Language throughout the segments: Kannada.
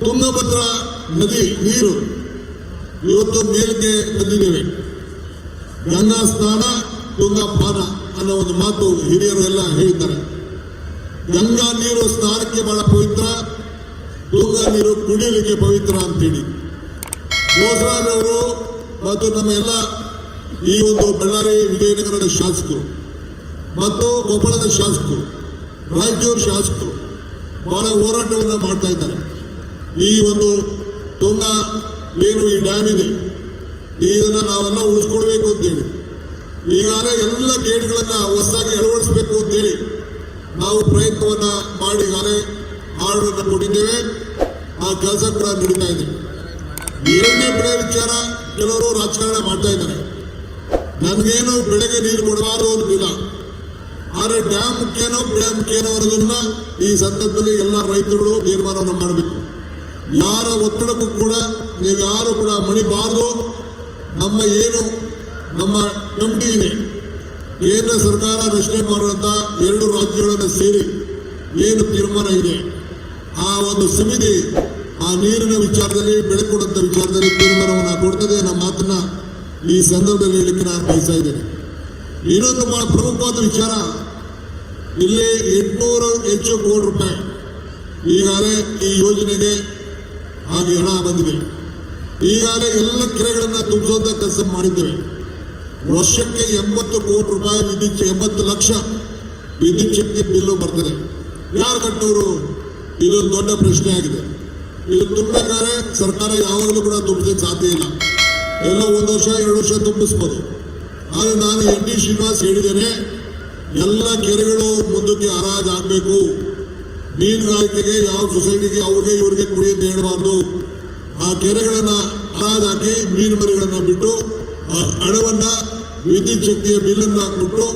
ತುಂಗಭದ್ರಾ ನದಿ ನೀರು ಇವತ್ತು ಮೇಲಕ್ಕೆ ತಂದಿದ್ದೇವೆ ಗಂಗಾ ಸ್ನಾನ ತುಂಗಾ ಪಾನ ಅನ್ನೋ ಒಂದು ಮಾತು ಹಿರಿಯರು ಎಲ್ಲ ಹೇಳಿದ್ದಾರೆ. ಗಂಗಾ ನೀರು ಸ್ನಾನಕ್ಕೆ ಬಹಳ ಪವಿತ್ರ, ತುಂಗಾ ನೀರು ಕುಡಿಯಲಿಕ್ಕೆ ಪವಿತ್ರ ಅಂತೇಳಿ. ಬೋಸರಾಜವರು ಮತ್ತು ನಮ್ಮ ಎಲ್ಲ ಈ ಒಂದು ಬಳ್ಳಾರಿ ವಿಜಯನಗರದ ಶಾಸಕರು ಮತ್ತು ಕೊಪ್ಪಳದ ಶಾಸಕರು, ರಾಯಚೂರು ಶಾಸಕರು ಬಹಳ ಹೋರಾಟವನ್ನು ಮಾಡ್ತಾ ಇದ್ದಾರೆ. ಈ ಒಂದು ತುಂಗಾ ನೀರು ಈ ಡ್ಯಾಮ್ ಇದೆ ಇದನ್ನ ನಾವೆಲ್ಲ ಉಳಿಸ್ಕೊಳ್ಬೇಕು ಅಂತೇಳಿ. ಈಗಾಗಲೇ ಎಲ್ಲ ಗೇಟ್ಗಳನ್ನ ಹೊಸದಾಗಿ ಅಳವಡಿಸಬೇಕು ಅಂತೇಳಿ ನಾವು ಪ್ರಯತ್ನವನ್ನ ಮಾಡಿ ಈಗಾಗಲೇ ಆರ್ಡರ್ ಕೊಟ್ಟಿದ್ದೇವೆ. ಆ ಕೆಲಸ ಕೂಡ ನಡೀತಾ ಇದೆ. ಎರಡನೇ ಬೆಳೆ ವಿಚಾರ ಕೆಲವರು ರಾಜಕಾರಣ ಮಾಡ್ತಾ ಇದ್ದಾರೆ. ನನಗೇನು ಬೆಳೆಗೆ ನೀರು ಕೊಡಬಾರದು ಅಂತಿಲ್ಲ ಆದರೆ ಡ್ಯಾಮ್ ಮುಖ್ಯನೋ ಬೆಳೆ ಮುಖ್ಯನೋ ಅನ್ನೋದನ್ನ ಈ ಸಂದರ್ಭದಲ್ಲಿ ಎಲ್ಲ ರೈತರುಗಳು ತೀರ್ಮಾನವನ್ನು ಮಾಡಬೇಕು. ಯಾರ ಒತ್ತಡಕ್ಕೂ ಕೂಡ, ನೀವು ಯಾರು ಕೂಡ ಮಣಿಬಾರದು. ನಮ್ಮ ಏನು, ನಮ್ಮ ಕಮಿಟಿ ಇದೆ. ಕೇಂದ್ರ ಸರ್ಕಾರ ರಚನೆ ಮಾಡುವಂತ ಎರಡು ರಾಜ್ಯಗಳನ್ನು ಸೇರಿ ಏನು ತೀರ್ಮಾನ ಇದೆ, ಆ ಒಂದು ಸಮಿತಿ ಆ ನೀರಿನ ವಿಚಾರದಲ್ಲಿ, ಬೆಳೆ ಕೊಡುವಂತ ವಿಚಾರದಲ್ಲಿ ತೀರ್ಮಾನವನ್ನು ಕೊಡ್ತದೆ ನಮ್ಮ ಮಾತನ್ನ ಈ ಸಂದರ್ಭದಲ್ಲಿ ಹೇಳಲಿಕ್ಕೆ ನಾನು ಬಯಸ್ತಾ ಇದ್ದೇನೆ. ಇನ್ನೊಂದು ಬಹಳ ಪ್ರಮುಖವಾದ ವಿಚಾರ, ಇಲ್ಲಿ ಎಂಟುನೂರು ಹೆಚ್ಚು ಕೋಟಿ ರೂಪಾಯಿ ಈಗಾಗಲೇ ಈ ಯೋಜನೆಗೆ ಹಾಗೆ ಹಣ ಬಂದಿದೆ. ಈಗಾಗಲೇ ಎಲ್ಲ ಕೆರೆಗಳನ್ನ ತುಂಬಿಸುವಂತ ಕೆಲಸ ಮಾಡಿದ್ದೇವೆ. ವರ್ಷಕ್ಕೆ ಎಂಬತ್ತು ಕೋಟಿ ರೂಪಾಯಿ ವಿದ್ಯುತ್ ಎಂಬತ್ತು ಲಕ್ಷ ವಿದ್ಯುತ್ ಶಕ್ತಿ ಬಿಲ್ಲು ಬರ್ತದೆ. ಯಾರು ಕಟ್ಟೋರು? ಇದು ದೊಡ್ಡ ಪ್ರಶ್ನೆ ಆಗಿದೆ. ಇದು ತುಂಬಬೇಕಾದ್ರೆ ಸರ್ಕಾರ ಯಾವಾಗಲೂ ಕೂಡ ತುಂಬಿಸಕ್ಕೆ ಸಾಧ್ಯ ಇಲ್ಲ. ಎಲ್ಲ ಒಂದು ವರ್ಷ, ಎರಡು ವರ್ಷ ತುಂಬಿಸ್ಬೋದು. ಆದರೆ ನಾನು ಎನ್ ಡಿ ಶ್ರೀನಿವಾಸ್ ಹೇಳಿದ್ದೇನೆ, ಎಲ್ಲ ಕೆರೆಗಳು ಮುಂದಕ್ಕೆ ಹರಾಜ್ ಆಗಬೇಕು ಮೀನುಗಾರಿಕೆಗೆ ಯಾವ ಸೊಸೈಟಿಗೆ ಅವ್ರಿಗೆ ಇವ್ರಿಗೆ ಕುಡಿಯೋದು ಹೇಳಬಾರ್ದು. ಆ ಕೆರೆಗಳನ್ನ ಹಾಕಿ ಮೀನು ಮರಿಗಳನ್ನ ಬಿಟ್ಟು, ಆ ಹಣವನ್ನ, ವಿದ್ಯುತ್ ಶಕ್ತಿಯ ಬಿಲ್ಲನ್ನು ಹಾಕ್ಬಿಟ್ಟು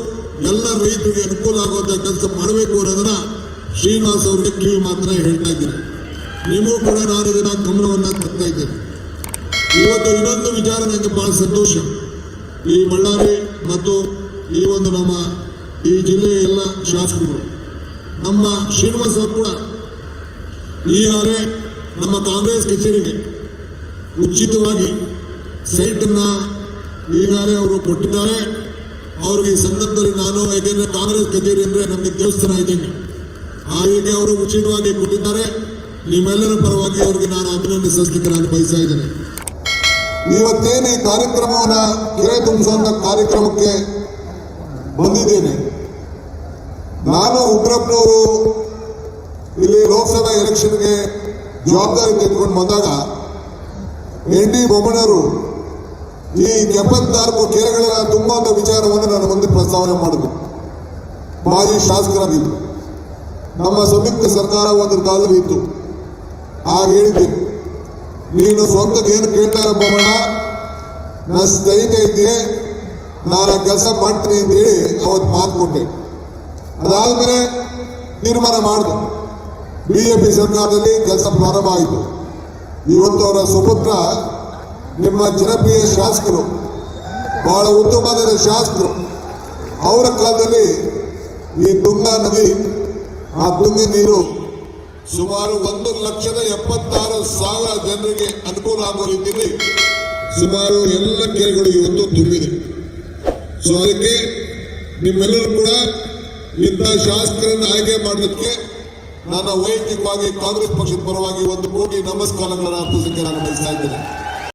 ಎಲ್ಲ ರೈತರಿಗೆ ಅನುಕೂಲ ಆಗುವಂತ ಕೆಲಸ ಮಾಡಬೇಕು ಅನ್ನೋದನ್ನ ಶ್ರೀನಿವಾಸ್ ಅವರಿಗೆ ಕಿವಿ ಮಾತ್ರ ಹೇಳ್ತಾ ಇದ್ದೀನಿ. ನಿಮಗೂ ಕೂಡ ನಾನು ಇದನ್ನ ಗಮನವನ್ನ ತರ್ತಾ ಇದ್ದೇನೆ. ಇವತ್ತು ಇನ್ನೊಂದು ವಿಚಾರ ನನಗೆ ಬಹಳ ಸಂತೋಷ. ಈ ಬಳ್ಳಾರಿ ಮತ್ತು ಈ ಒಂದು ನಮ್ಮ ಈ ಜಿಲ್ಲೆಯ ಎಲ್ಲ ಶಾಸಕರು ನಮ್ಮ ಶ್ರೀನಿವಾಸ್ ಅವರು ಕೂಡ ಈಗಾಗಲೇ ನಮ್ಮ ಕಾಂಗ್ರೆಸ್ ಕಚೇರಿಗೆ ಉಚಿತವಾಗಿ ಸೈಟನ್ನು ಈಗಾಗಲೇ ಅವರು ಕೊಟ್ಟಿದ್ದಾರೆ. ಅವ್ರಿಗೆ ಈ ಸಂದರ್ಭದಲ್ಲಿ ನಾನು ಯಾಕೆಂದ್ರೆ ಕಾಂಗ್ರೆಸ್ ಕಚೇರಿ ಅಂದ್ರೆ ನಮಗೆ ದೇವಸ್ಥಾನ ಇದ್ದಂಗೆ ಹಾಗೆ ಅವರು ಉಚಿತವಾಗಿ ಕೊಟ್ಟಿದ್ದಾರೆ. ನಿಮ್ಮೆಲ್ಲರ ಪರವಾಗಿ ಅವರಿಗೆ ನಾನು ಅಭಿನಂದಿಸಲಿಕ್ಕೆ ನಾನು ಬಯಸ್ತಾ ಇದ್ದೇನೆ. ಇವತ್ತೇನು ಈ ಕಾರ್ಯಕ್ರಮವನ್ನು ಕೆರೆ ತುಂಬಿಸುವಂತ ಕಾರ್ಯಕ್ರಮಕ್ಕೆ ಬಂದಿದ್ದೇನೆ. ನಾನು ಉಗ್ರಪ್ಪನವರು ಇಲ್ಲಿ ಲೋಕಸಭಾ ಎಲೆಕ್ಷನ್ಗೆ ಜವಾಬ್ದಾರಿ ತೆಗೆದುಕೊಂಡು ಬಂದಾಗ ಎನ್ ಡಿ ಬೊಮ್ಮನವರು ಈ ಎಪ್ಪತ್ನಾಲ್ಕು ಕೆರೆಗಳ ತುಂಬುವಂತ ವಿಚಾರವನ್ನು ನಾನು ಮುಂದೆ ಪ್ರಸ್ತಾವನೆ ಮಾಡಿದ್ರು. ಮಾಜಿ ಶಾಸಕರಾಗಿದ್ದು. ನಮ್ಮ ಸಂಯುಕ್ತ ಸರ್ಕಾರ ಒಂದು ಕಾಲದಲ್ಲಿ ಇತ್ತು. ಆಗ ಹೇಳಿದ್ದೀನಿ ನೀನು ಸ್ವಂತ ಏನು ಕೇಳ್ತಾ ಇಲ್ಲ ಬೊಮ್ಮಣ್ಣ ನನ್ನ ಸ್ನೇಹಿತ ಇದ್ದೆ ನಾನು ಕೆಲಸ ಮಾಡ್ತೀನಿ ಅಂತ ಹೇಳಿ ಅವತ್ತು ಮಾತು ಕೊಟ್ಟೆ. ಅದಾದ್ಮೇಲೆ ತೀರ್ಮಾನ ಮಾಡಿದೆ. ಬಿಜೆಪಿ ಸರ್ಕಾರದಲ್ಲಿ ಕೆಲಸ ಪ್ರಾರಂಭ ಆಯಿತು. ಇವತ್ತು ಅವರ ಸುಪುತ್ರ ನಿಮ್ಮ ಜನಪ್ರಿಯ ಶಾಸಕರು, ಬಹಳ ಉತ್ತಮವಾದ ಶಾಸಕರು. ಅವರ ಕಾಲದಲ್ಲಿ ಈ ತುಂಗಾ ನದಿ, ಆ ತುಂಗಿ ನೀರು ಸುಮಾರು ಒಂದು ಲಕ್ಷದ ಎಪ್ಪತ್ತಾರು ಸಾವಿರ ಜನರಿಗೆ ಅನುಕೂಲ ಆಗುವ ರೀತಿಯಲ್ಲಿ ಸುಮಾರು ಎಲ್ಲ ಕೆರೆಗಳು ಇವತ್ತು ತುಂಬಿದೆ. ಸೊ ಅದಕ್ಕೆ ನಿಮ್ಮೆಲ್ಲರೂ ಕೂಡ ಇಂಥ ಶಾಸಕರನ್ನು ಆಯ್ಕೆ ಮಾಡೋದಕ್ಕೆ ನನ್ನ ವೈಯಕ್ತಿಕವಾಗಿ ಕಾಂಗ್ರೆಸ್ ಪಕ್ಷದ ಪರವಾಗಿ ಒಂದು ಕೋಟಿ ನಮಸ್ಕಾರಗಳನ್ನು ಅರ್ಪಿಸಲಿಕ್ಕೆ ನಾನು ಬಯಸ್ತಾ ಇದ್ದೇನೆ.